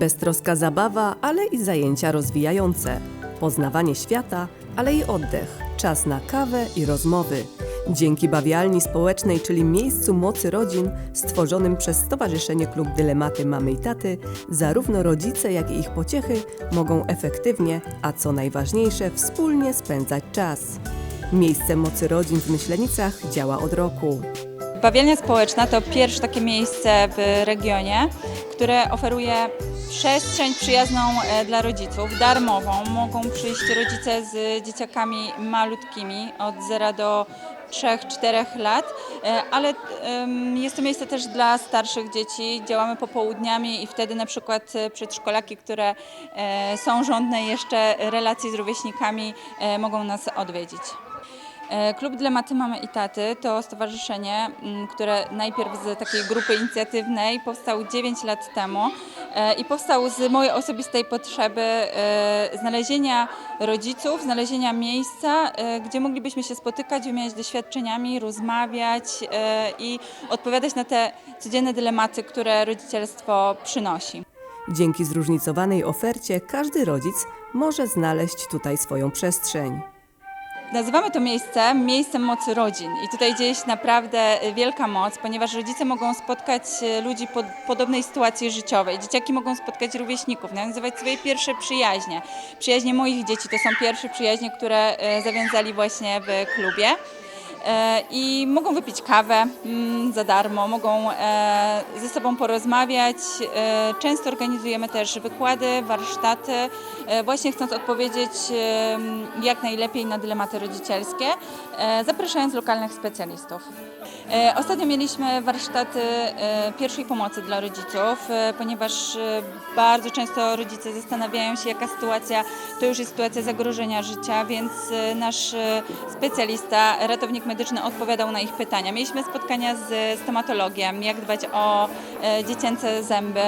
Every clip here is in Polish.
Beztroska zabawa, ale i zajęcia rozwijające. Poznawanie świata, ale i oddech. Czas na kawę i rozmowy. Dzięki bawialni społecznej, czyli miejscu mocy rodzin, stworzonym przez Stowarzyszenie Klub Dylematy Mamy i Taty, zarówno rodzice, jak i ich pociechy mogą efektywnie, a co najważniejsze, wspólnie spędzać czas. Miejsce mocy rodzin w Myślenicach działa od roku. Bawialnia społeczna to pierwsze takie miejsce w regionie, które oferuje przestrzeń przyjazną e, dla rodziców, darmową. Mogą przyjść rodzice z dzieciakami malutkimi od 0 do 3-4 lat, e, ale jest to miejsce też dla starszych dzieci. Działamy popołudniami i wtedy na przykład e, przedszkolaki, które są żądne jeszcze relacji z rówieśnikami, mogą nas odwiedzić. E, Klub Dylematy Mamy i Taty to stowarzyszenie, m, które najpierw z takiej grupy inicjatywnej powstał 9 lat temu e, i powstał z mojej osobistej potrzeby e, znalezienia rodziców, znalezienia miejsca, gdzie moglibyśmy się spotykać, wymieniać doświadczeniami, rozmawiać i odpowiadać na te codzienne dylematy, które rodzicielstwo przynosi. Dzięki zróżnicowanej ofercie każdy rodzic może znaleźć tutaj swoją przestrzeń. Nazywamy to miejsce miejscem mocy rodzin i tutaj dzieje się naprawdę wielka moc, ponieważ rodzice mogą spotkać e, ludzi pod podobnej sytuacji życiowej. Dzieciaki mogą spotkać rówieśników, nawiązywać swoje pierwsze przyjaźnie. Przyjaźnie moich dzieci to są pierwsze przyjaźnie, które e, zawiązali właśnie w klubie. E, I mogą wypić kawę mm, za darmo, mogą e, ze sobą porozmawiać. E, Często organizujemy też wykłady, warsztaty, właśnie chcąc odpowiedzieć jak najlepiej na dylematy rodzicielskie, zapraszając lokalnych specjalistów. E, Ostatnio mieliśmy warsztaty e, pierwszej pomocy dla rodziców, e, ponieważ bardzo często rodzice zastanawiają się, jaka sytuacja to już jest sytuacja zagrożenia życia, więc nasz specjalista, ratownik medyczny odpowiadał na ich pytania. Mieliśmy spotkania z stomatologiem, jak dbać o dziecięce zęby.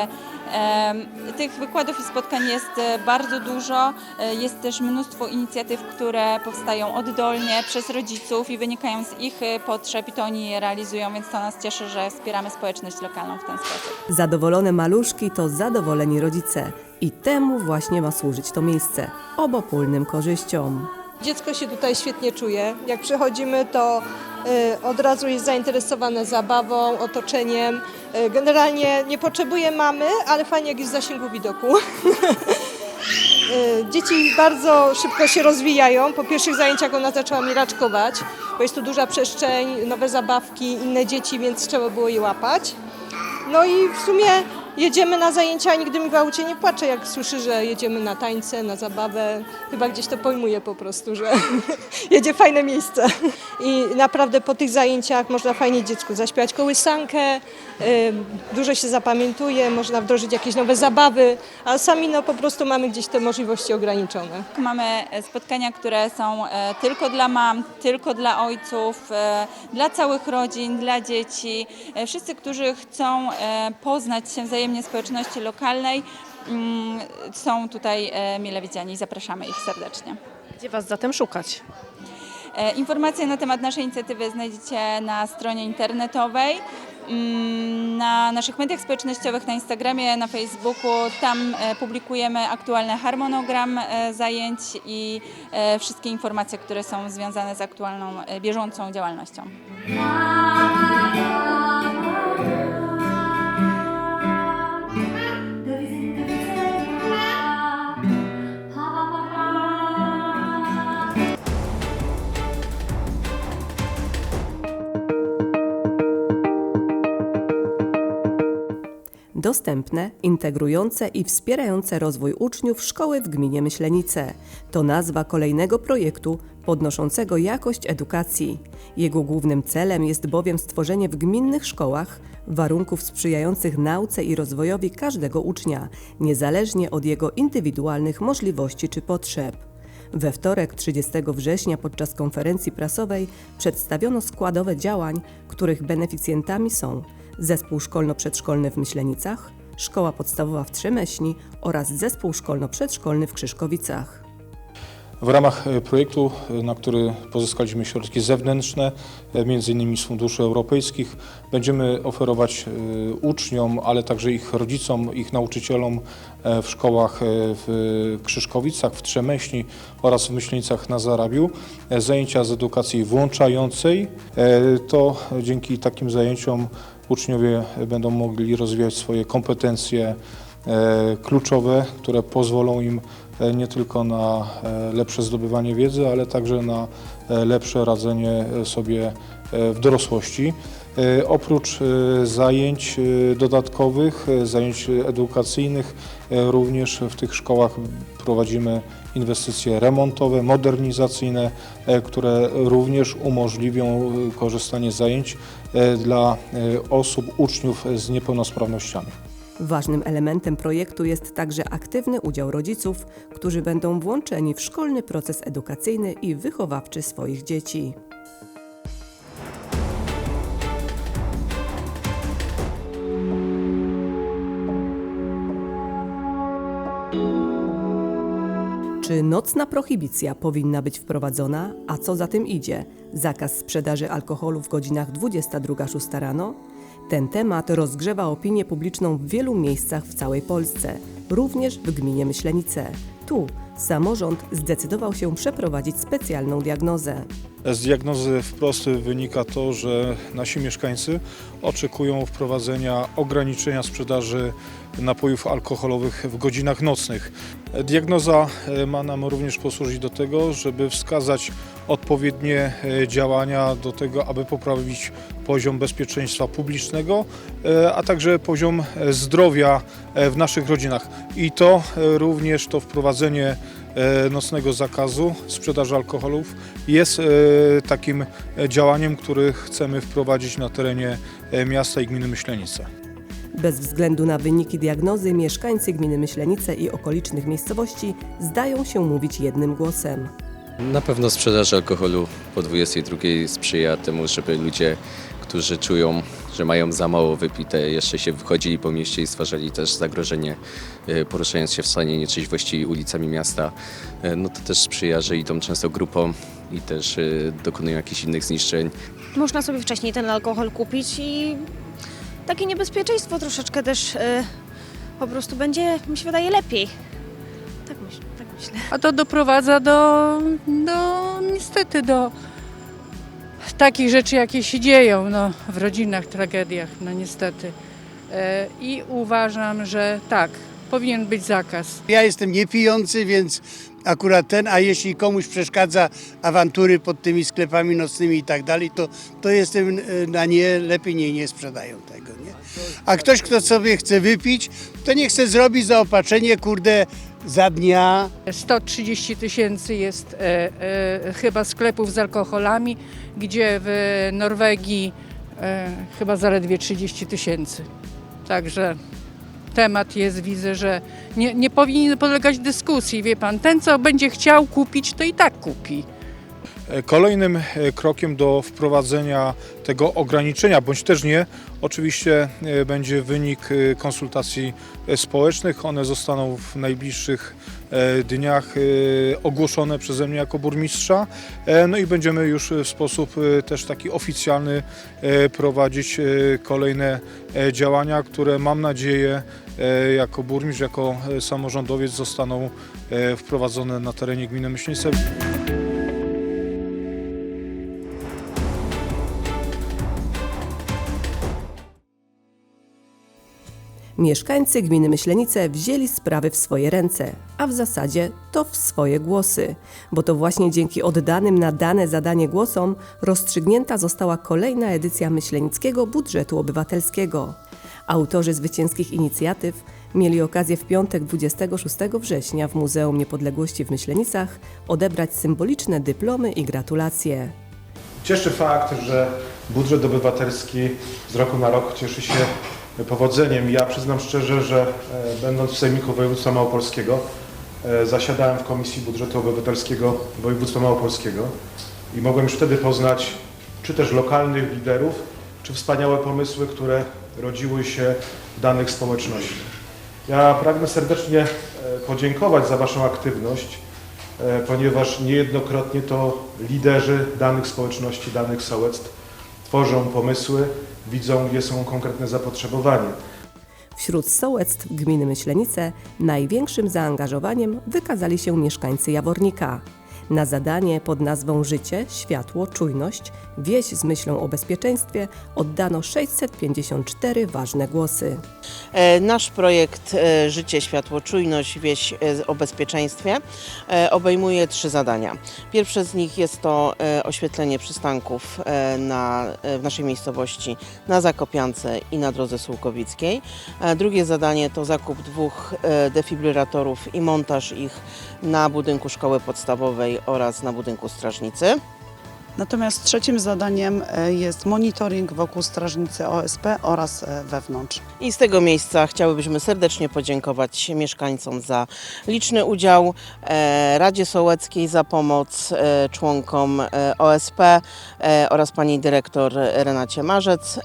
Tych wykładów i spotkań jest e, bardzo dużo. E, Jest też mnóstwo inicjatyw, które powstają oddolnie przez rodziców i wynikają z ich e, potrzeb i to oni je realizują, więc to nas cieszy, że wspieramy społeczność lokalną w ten sposób. Zadowolone maluszki to zadowoleni rodzice i temu właśnie ma służyć to miejsce obopólnym korzyściom. Dziecko się tutaj świetnie czuje. Jak przychodzimy, to y, od razu jest zainteresowane zabawą, otoczeniem. Y, generalnie nie potrzebuje mamy, ale fajnie jak jest w zasięgu widoku. Y, Dzieci bardzo szybko się rozwijają. Po pierwszych zajęciach ona zaczęła mi raczkować, bo jest tu duża przestrzeń, nowe zabawki, inne dzieci, więc trzeba było je łapać. No i w sumie jedziemy na zajęcia, nigdy mi w aucie nie płacze, jak słyszy, że jedziemy na tańce, na zabawę. Chyba gdzieś to pojmuje po prostu, że jedzie fajne miejsce. I naprawdę po tych zajęciach można fajnie dziecku zaśpiewać kołysankę, dużo się zapamiętuje, można wdrożyć jakieś nowe zabawy, a sami no po prostu mamy gdzieś te możliwości ograniczone. Mamy e, spotkania, które są e, tylko dla mam, tylko dla ojców, e, dla całych rodzin, dla dzieci. Wszyscy, którzy chcą poznać się wzajemnie społeczności lokalnej, mm, są tutaj e, mile widziani. Zapraszamy ich serdecznie. Gdzie Was zatem szukać? E, Informacje na temat naszej inicjatywy znajdziecie na stronie internetowej, mm, na naszych mediach społecznościowych, na Instagramie, na Facebooku. Tam e, publikujemy aktualny harmonogram zajęć i wszystkie informacje, które są związane z aktualną, bieżącą działalnością. Dostępne, integrujące i wspierające rozwój uczniów szkoły w gminie Myślenice. To nazwa kolejnego projektu podnoszącego jakość edukacji. Jego głównym celem jest bowiem stworzenie w gminnych szkołach warunków sprzyjających nauce i rozwojowi każdego ucznia, niezależnie od jego indywidualnych możliwości czy potrzeb. We wtorek 30 września podczas konferencji prasowej przedstawiono składowe działań, których beneficjentami są Zespół Szkolno-Przedszkolny w Myślenicach, Szkoła Podstawowa w Trzemeśni oraz Zespół Szkolno-Przedszkolny w Krzyszkowicach. W ramach e, projektu, e, na który pozyskaliśmy środki zewnętrzne, e, innymi z funduszy europejskich, będziemy oferować uczniom, ale także ich rodzicom, ich nauczycielom w szkołach w Krzyszkowicach, w Trzemeśni oraz w Myślenicach na Zarabiu zajęcia z edukacji włączającej. To dzięki takim zajęciom uczniowie będą mogli rozwijać swoje kompetencje e, kluczowe, które pozwolą im e, nie tylko na e, lepsze zdobywanie wiedzy, ale także na lepsze radzenie sobie w dorosłości. Oprócz zajęć dodatkowych, zajęć edukacyjnych, również w tych szkołach prowadzimy inwestycje remontowe, modernizacyjne, e, które również umożliwią e, korzystanie z zajęć e, dla osób, uczniów z niepełnosprawnościami. Ważnym elementem projektu jest także aktywny udział rodziców, którzy będą włączeni w szkolny proces edukacyjny i wychowawczy swoich dzieci. Czy nocna prohibicja powinna być wprowadzona, a co za tym idzie? Zakaz sprzedaży alkoholu w godzinach 22-6 rano? Ten temat rozgrzewa opinię publiczną w wielu miejscach w całej Polsce, również w gminie Myślenice. Tu samorząd zdecydował się przeprowadzić specjalną diagnozę. Z diagnozy wprost wynika to, że nasi mieszkańcy oczekują wprowadzenia ograniczenia sprzedaży napojów alkoholowych w godzinach nocnych. Diagnoza e, ma nam również posłużyć do tego, żeby wskazać odpowiednie e, działania do tego, aby poprawić poziom bezpieczeństwa publicznego, e, a także poziom zdrowia w naszych rodzinach. I to również to wprowadzenie nocnego zakazu sprzedaży alkoholów jest e, takim e, działaniem, który chcemy wprowadzić na terenie e, miasta i gminy Myślenice. Bez względu na wyniki diagnozy, mieszkańcy gminy Myślenice i okolicznych miejscowości zdają się mówić jednym głosem. Na pewno sprzedaż alkoholu po 22 sprzyja temu, żeby ludzie, którzy czują, że mają za mało wypite, jeszcze się wchodzili po mieście i stwarzali też zagrożenie, e, poruszając się w stanie nietrzeźwości ulicami miasta. E, No to też sprzyja, że idą często grupą i też e, dokonują jakichś innych zniszczeń. można sobie wcześniej ten alkohol kupić i takie niebezpieczeństwo troszeczkę też po prostu będzie, mi się wydaje, lepiej. Tak myślę. Tak myślę. A to doprowadza do, do niestety do takich rzeczy, jakie się dzieją no, w rodzinach, tragediach, no niestety. E, I uważam, że tak, powinien być zakaz. Ja jestem niepijący, więc akurat ten, a jeśli komuś przeszkadza awantury pod tymi sklepami nocnymi i tak dalej, to, to jestem e, na nie, lepiej nie, nie sprzedają tego, nie? A ktoś, kto sobie chce wypić, to niech chce zrobić zaopatrzenie, kurde, za dnia, 130 tysięcy jest e, e, chyba sklepów z alkoholami, gdzie w Norwegii e, chyba zaledwie 30 tysięcy. Także temat jest, widzę, że nie, nie powinien podlegać dyskusji. Wie pan, ten co będzie chciał kupić, to i tak kupi. E, Kolejnym e, krokiem do wprowadzenia tego ograniczenia, bądź też nie, oczywiście e, będzie wynik konsultacji społecznych. One zostaną w najbliższych dniach ogłoszone przeze mnie jako burmistrza. No i będziemy już w sposób też taki oficjalny prowadzić kolejne działania, które mam nadzieję jako burmistrz, jako samorządowiec zostaną wprowadzone na terenie gminy Myślenice. Mieszkańcy gminy Myślenice wzięli sprawy w swoje ręce, a w zasadzie to w swoje głosy, bo to właśnie dzięki oddanym na dane zadanie głosom rozstrzygnięta została kolejna edycja Myślenickiego Budżetu Obywatelskiego. Autorzy zwycięskich inicjatyw mieli okazję w piątek 26 września w Muzeum Niepodległości w Myślenicach odebrać symboliczne dyplomy i gratulacje. Cieszy fakt, że budżet obywatelski z roku na rok cieszy się powodzeniem. Ja przyznam szczerze, że e, będąc w Sejmiku Województwa Małopolskiego e, zasiadałem w Komisji Budżetu Obywatelskiego Województwa Małopolskiego i mogłem już wtedy poznać czy też lokalnych liderów, czy wspaniałe pomysły, które rodziły się w danych społecznościach. Ja pragnę serdecznie e, podziękować za Waszą aktywność ponieważ niejednokrotnie to liderzy danych społeczności, danych sołectw tworzą pomysły, widzą, gdzie są konkretne zapotrzebowanie. Wśród sołectw gminy Myślenice największym zaangażowaniem wykazali się mieszkańcy Jawornika. Na zadanie pod nazwą Życie, Światło, Czujność, wieś z myślą o bezpieczeństwie oddano 654 ważne głosy. E, Nasz projekt e, Życie, Światło, Czujność, Wieś e, o bezpieczeństwie obejmuje trzy zadania. Pierwsze z nich jest to oświetlenie przystanków na, w naszej miejscowości na Zakopiance i na drodze Sułkowickiej. Drugie zadanie to zakup dwóch defibrylatorów i montaż ich na budynku szkoły podstawowej oraz na budynku strażnicy. Natomiast trzecim zadaniem e, jest monitoring wokół strażnicy OSP oraz e, wewnątrz. I z tego miejsca chciałybyśmy serdecznie podziękować mieszkańcom za liczny udział, e, Radzie Sołeckiej za pomoc, członkom OSP oraz pani dyrektor Renacie Marzec.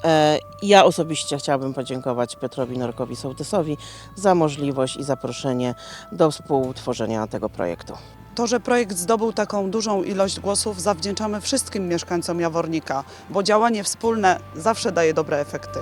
Ja osobiście chciałabym podziękować Piotrowi Norkowi Sołtysowi za możliwość i zaproszenie do współtworzenia tego projektu. To, że projekt zdobył taką dużą ilość głosów, zawdzięczamy wszystkim mieszkańcom Jawornika, bo działanie wspólne zawsze daje dobre efekty.